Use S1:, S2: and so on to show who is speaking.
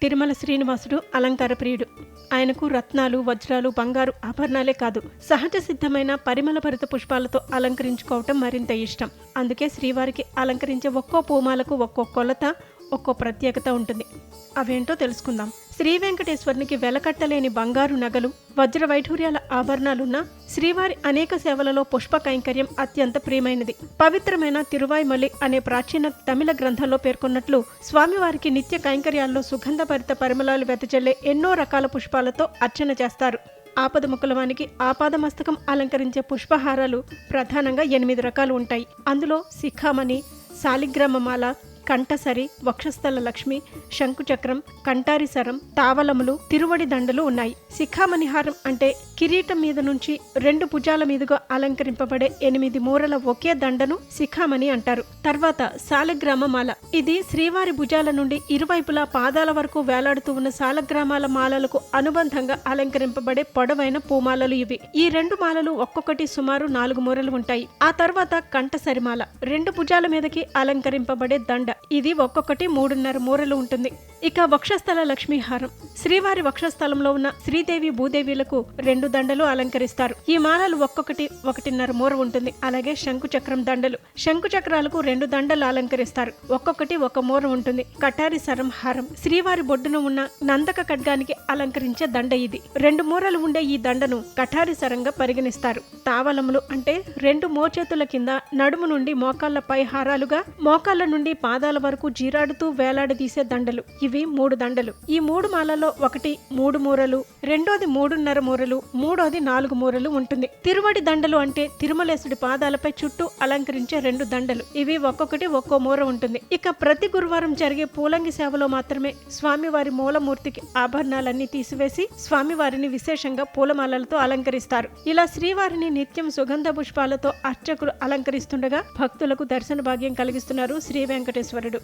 S1: తిరుమల శ్రీనివాసుడు అలంకార ప్రియుడు. ఆయనకు రత్నాలు వజ్రాలు బంగారు ఆభరణాలే కాదు. సహజ సిద్ధమైన పరిమళభరిత పుష్పాలతో అలంకరించుకోవటం మరింత ఇష్టం. అందుకే శ్రీవారికి అలంకరించే ఒక్కో పూమాలకు ఒక్కో కొలత ఒక్కో ప్రత్యేకత ఉంటుంది. అవేంటో తెలుసుకుందాం. శ్రీ వెంకటేశ్వరునికి వెలకట్టలేని బంగారు నగలు వజ్ర వైఢూర్యాల ఆభరణాలున్న శ్రీవారి అనేక సేవలలో పుష్ప కైంకర్యం అత్యంత ప్రియమైనది. పవిత్రమైన తిరువాయిమలి అనే ప్రాచీన తమిళ గ్రంథంలో పేర్కొన్నట్లు స్వామివారికి నిత్య కైంకర్యాల్లో సుగంధభరిత పరిమళాలు వెదజల్లే ఎన్నో రకాల పుష్పాలతో అర్చన చేస్తారు. ఆపద ముకులవానికి ఆపాదమస్తకం అలంకరించే పుష్పహారాలు ప్రధానంగా ఎనిమిది రకాలు ఉంటాయి. అందులో శిఖామణి శాలిగ్రామమాల కంఠసరి వక్షస్థల లక్ష్మి శంకుచక్రం కంటారి సరం తావలములు తిరువడి దండలు ఉన్నాయి. శిఖామణిహారం అంటే కిరీటం మీద నుంచి రెండు భుజాల మీదుగా అలంకరింపబడే ఎనిమిది మూరల ఒకే దండను శిఖామణి అంటారు. తర్వాత శాలగ్రామమాల ఇది శ్రీవారి భుజాల నుండి ఇరువైపులా పాదాల వరకు వేలాడుతూ ఉన్న శాలగ్రామాల మాలలకు అనుబంధంగా అలంకరింపబడే పొడవైన పూమాలలు ఇవి. ఈ రెండు మాలలు ఒక్కొక్కటి సుమారు నాలుగు మూరలు ఉంటాయి. ఆ తర్వాత కంఠసరిమాల. రెండు భుజాల మీదకి అలంకరింపబడే దండ. ఇది ఒక్కొక్కటి మూడున్నర మూరలు ఉంటుంది. ఇక వక్షస్థల లక్ష్మీహారం శ్రీవారి వక్షస్థలంలో ఉన్న శ్రీదేవి భూదేవిలకు రెండు దండలు అలంకరిస్తారు. ఈ మాలలు ఒక్కొక్కటి ఒకటిన్నర మూర ఉంటుంది. అలాగే శంకు చక్రం దండలు. శంకు చక్రాలకు రెండు దండలు అలంకరిస్తారు. ఒక్కొక్కటి ఒక మూర ఉంటుంది. కటారి సరం హారం. శ్రీవారి బొడ్డున ఉన్న నందక ఖడ్గానికి అలంకరించే దండ ఇది. రెండు మూరలు ఉండే ఈ దండను కఠారి సరంగా పరిగణిస్తారు. తావలములు అంటే రెండు మోచేతుల కింద నడుము నుండి మోకాళ్ళ పై హారాలుగా మోకాళ్ళ నుండి పాదాల వరకు జీరాడుతూ వేలాడదీసే దండలు. ఇవి మూడు దండలు. ఈ మూడు మాలలో ఒకటి మూడు మూరలు రెండోది మూడున్నర మూరలు మూడోది నాలుగు మూరలు ఉంటుంది. తిరువడి దండలు అంటే తిరుమలేశుడి పాదాలపై చుట్టూ అలంకరించే రెండు దండలు. ఇవి ఒక్కొక్కటి ఒక్కో మూర ఉంటుంది. ఇక ప్రతి గురువారం జరిగే పూలంగి సేవలో మాత్రమే స్వామివారి మూలమూర్తికి ఆభరణాలన్నీ తీసివేసి స్వామివారిని విశేషంగా పూలమాలలతో అలంకరిస్తారు. ఇలా శ్రీవారిని నిత్యం సుగంధ పుష్పాలతో అర్చకులు అలంకరిస్తుండగా భక్తులకు దర్శన భాగ్యం కలిగిస్తున్నారు శ్రీ వెంకటేశ్వరుడు.